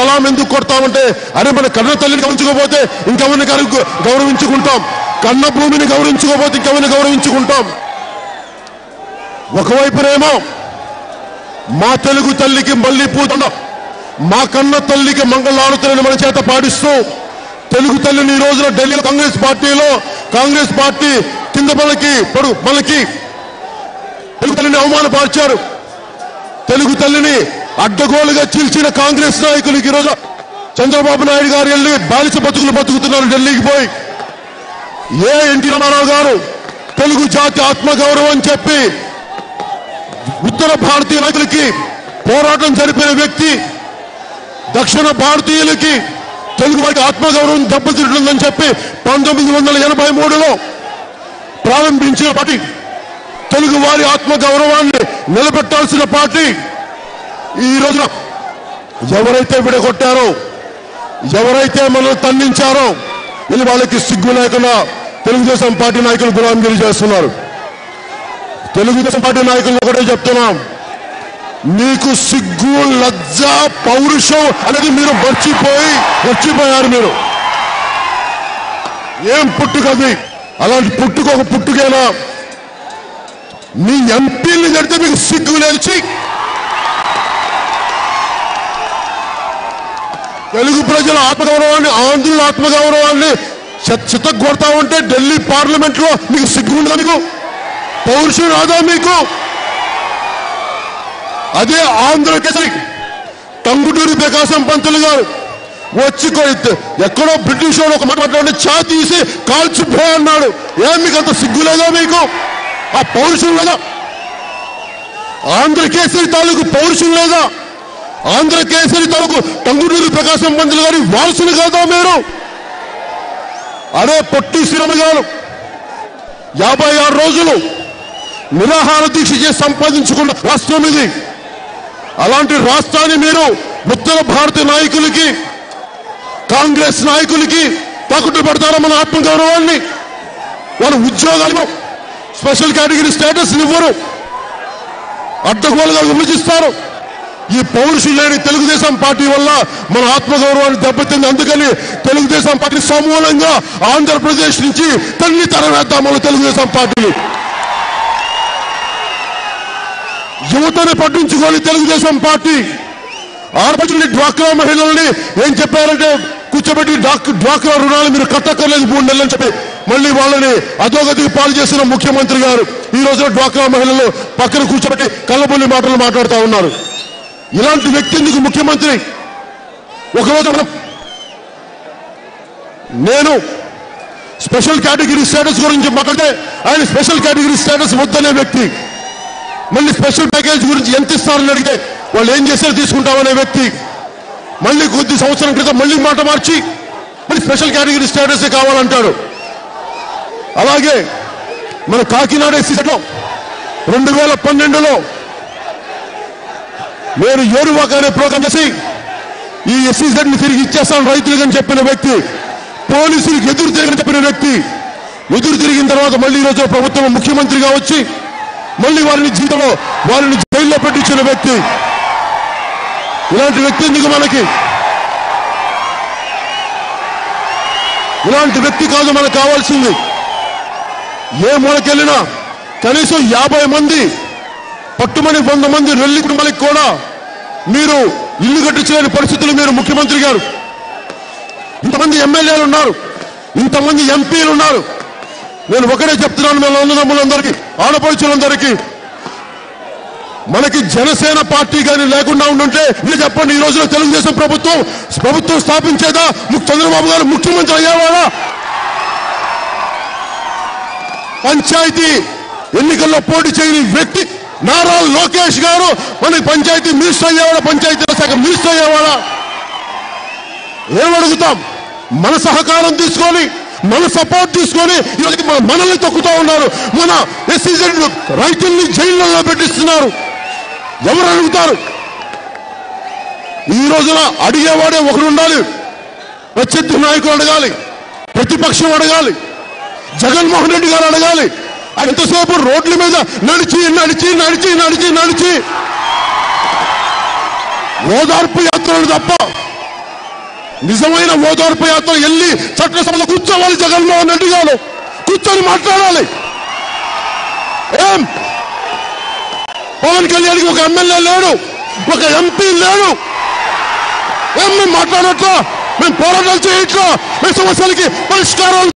సలాం ఎందుకు కొడతామంటే అరే మన కన్న తల్లిని గమనించకపోతే ఇంకెవరిని గౌరవించుకుంటాం. కన్న భూమిని గౌరవించుకోకపోతే ఇంకెవరిని గౌరవించుకుంటాం. ఒకవైపునేమో మా తెలుగు తల్లికి మళ్ళీ పూతండ మా కన్న తల్లికి మంగళారుతులను మన చేత పాటిస్తూ తెలుగు తల్లిని ఈ రోజున ఢిల్లీ కాంగ్రెస్ పార్టీలో కాంగ్రెస్ పార్టీ కింద మనకి పడు మనకి తెలుగు తల్లిని అవమానపరిచారు. తెలుగు తల్లిని అడ్డగోలుగా చీల్చిన కాంగ్రెస్ నాయకులకి ఈరోజు చంద్రబాబు నాయుడు గారు వెళ్ళి బాలిస బతుకులు బతుకుతున్నారు ఢిల్లీకి పోయి. ఏ ఎన్టీ రామారావు గారు తెలుగు జాతి ఆత్మగౌరవం అని చెప్పి ఉత్తర భారతీయ నాయకులకి పోరాటం జరిపిన వ్యక్తి దక్షిణ భారతీయులకి తెలుగు వారికి ఆత్మగౌరవం దెబ్బతింటుందని చెప్పి పంతొమ్మిది వందల ఎనభై మూడులో ప్రారంభించిన పార్టీ. తెలుగు వారి ఆత్మగౌరవాన్ని నిలబెట్టాల్సిన పార్టీ ఈ రోజున ఎవరైతే విడగొట్టారో ఎవరైతే మనల్ని తన్నించారో వీళ్ళు వాళ్ళకి సిగ్గు లేకుండా తెలుగుదేశం పార్టీ నాయకులు గులాంగిరి చేస్తున్నారు. తెలుగుదేశం పార్టీ నాయకులు ఒకటే చెప్తున్నాం మీకు సిగ్గు లజ్జ పౌరుషం అనేది మీరు మర్చిపోయి మర్చిపోయారు మీరు. ఏం పుట్టుకది అలాంటి పుట్టుక ఒక పుట్టుకేనా? మీ ఎంపీలు కడితే మీకు సిగ్గు లేచి తెలుగు ప్రజల ఆత్మగౌరవాన్ని ఆంధ్రుల ఆత్మగౌరవాన్ని చిత్త కొడతా ఉంటే ఢిల్లీ పార్లమెంట్లో మీకు సిగ్గుండదా మీకు? పౌరుషం రాదా మీకు? అదే ఆంధ్ర కేసరి టంగుటూరి ప్రకాశం పంతులు గారు వచ్చి ఎక్కడో బ్రిటిష్ వాడు ఒక మాట మాట్లాడి చా తీసి కాల్చిపో అన్నాడు ఏం మీకు అంత సిగ్గు లేదా మీకు? ఆ పౌరుషం లేదా? ఆంధ్ర కేసరి తాలూకు పౌరుషం లేదా? ఆంధ్ర కేసరి తాలూకు టంగుటూరి ప్రకాశం పంతులు గారి వారసులు కాదా మీరు? అదే పొట్టి శ్రీరమ గారు యాభై ఆరు రోజులు నిరాహార దీక్ష చేసి సంపాదించుకున్న రాష్ట్రం ఇది. అలాంటి రాష్ట్రాన్ని మీరు ఉత్తర భారత నాయకులకి కాంగ్రెస్ నాయకులకి తాకుట్టు పెడతారా మన ఆత్మగౌరవాన్ని? వాళ్ళ ఉద్యోగాలు స్పెషల్ కేటగిరీ స్టేటస్ ఇవ్వరు. అడ్డగోలుగా విభజిస్తారు. ఈ పౌరుషులు లేని తెలుగుదేశం పార్టీ వల్ల మన ఆత్మగౌరవాన్ని దెబ్బతింది. అందుకని తెలుగుదేశం పార్టీ సమూలంగా ఆంధ్రప్రదేశ్ నుంచి తల్లి తరవేద్దాం మన తెలుగుదేశం పార్టీని యువతని పట్టించుకోని తెలుగుదేశం పార్టీ. ఆడపడుచుని డ్వాక్రా మహిళల్ని ఏం చెప్పారంటే కూర్చోబెట్టి డ్వాక్రా రుణాలు మీరు కట్టక్కర్లేదు మూడు నెలలని చెప్పి మళ్ళీ వాళ్ళని అధోగతికి పాలు చేసిన ముఖ్యమంత్రి గారు ఈ రోజున డ్వాక్రా మహిళలు పక్కన కూర్చోబెట్టి కళ్ళబొల్లి మాటలు మాట్లాడుతూ ఉన్నారు. ఇలాంటి వ్యక్తి ఎందుకు ముఖ్యమంత్రి? ఒకరోజు నేను స్పెషల్ కేటగిరీ స్టేటస్ గురించి మాట్లాడితే ఆయన స్పెషల్ కేటగిరీ స్టేటస్ వద్దనే వ్యక్తి. మళ్ళీ స్పెషల్ ప్యాకేజ్ గురించి ఎంత ఇస్తారని అడిగితే వాళ్ళు ఏం చేశారో తీసుకుంటామనే వ్యక్తి. మళ్ళీ కొద్ది సంవత్సరం క్రితం మళ్ళీ మాట మార్చి మళ్ళీ స్పెషల్ కేటగిరీ స్టేటస్ కావాలంటాడు. అలాగే మన కాకినాడ ఎస్సీ రెండు వేల పన్నెండులో నేను ఏరువాక అనే ప్రోగ్రాం చేసి ఈ ఎస్సీ ని తిరిగి ఇచ్చేస్తాను రైతులకు అని చెప్పిన వ్యక్తి పోలీసులకు ఎదురు తిరగని చెప్పిన వ్యక్తి. ఎదురు తిరిగిన తర్వాత మళ్ళీ ఈ రోజు ప్రభుత్వం ముఖ్యమంత్రిగా వచ్చి మళ్ళీ వారిని జీతంలో వారిని జైల్లో పెట్టించిన వ్యక్తి. ఇలాంటి వ్యక్తి ఎందుకు మనకి? ఇలాంటి వ్యక్తి కాదు మనకు కావాల్సింది. ఏ మూలకెళ్ళినా కనీసం యాభై మంది పట్టుమని వంద మంది రెల్లి కుటుంబాలకు కూడా మీరు ఇల్లు కట్టించలేని పరిస్థితులు మీరు ముఖ్యమంత్రి గారు. ఇంతమంది ఎమ్మెల్యేలు ఉన్నారు. ఇంతమంది ఎంపీలు ఉన్నారు. నేను ఒకటే చెప్తున్నాను మేము అన్నదమ్ములందరికీ ఆడపడుచులందరికీ. మనకి జనసేన పార్టీ కానీ లేకుండా ఉండుంటే మీరు చెప్పండి ఈ రోజున తెలుగుదేశం ప్రభుత్వం ప్రభుత్వం స్థాపించేదా? చంద్రబాబు గారు ముఖ్యమంత్రి అయ్యేవాడా? పంచాయతీ ఎన్నికల్లో పోటీ చేయని వ్యక్తి నారా లోకేష్ గారు మనకి పంచాయతీ మినిస్టర్ అయ్యేవాడా? పంచాయతీ శాఖ మినిస్టర్ అయ్యేవాడా? ఏమడుగుతాం? మన సహకారం తీసుకొని మన సపోర్ట్ తీసుకొని ఈరోజు మన- మనల్ని తొక్కుతూ ఉన్నారు. మన ఎస్సీజెడ్ రైతుల్ని జైళ్ళల్లో పెట్టిస్తున్నారు. ఎవరు అడుగుతారు? ఈ రోజున అడిగేవాడే ఒకరు ఉండాలి. ప్రత్యర్థి నాయకులు అడగాలి. ప్రతిపక్షం అడగాలి. జగన్మోహన్ రెడ్డి గారు అడగాలి. ఎంతసేపు రోడ్ల మీద నడిచి నడిచి నడిచి నడిచి నడిచి. ఓదార్పు యాత్రలు తప్ప నిజమైన ఓదార్పు యాత్ర వెళ్ళి చట్టసభలో కూర్చోవాలి జగన్మోహన్ రెడ్డి గారు. కూర్చొని మాట్లాడాలి. ఏం? పవన్ కళ్యాణ్కి ఒక ఎమ్మెల్యే లేడు ఒక ఎంపీ లేడు. ఏం మేము మాట్లాడట్లా? మేము పోరాటాలు చేయట్లా? మీ సమస్యలకి పరిష్కారాలు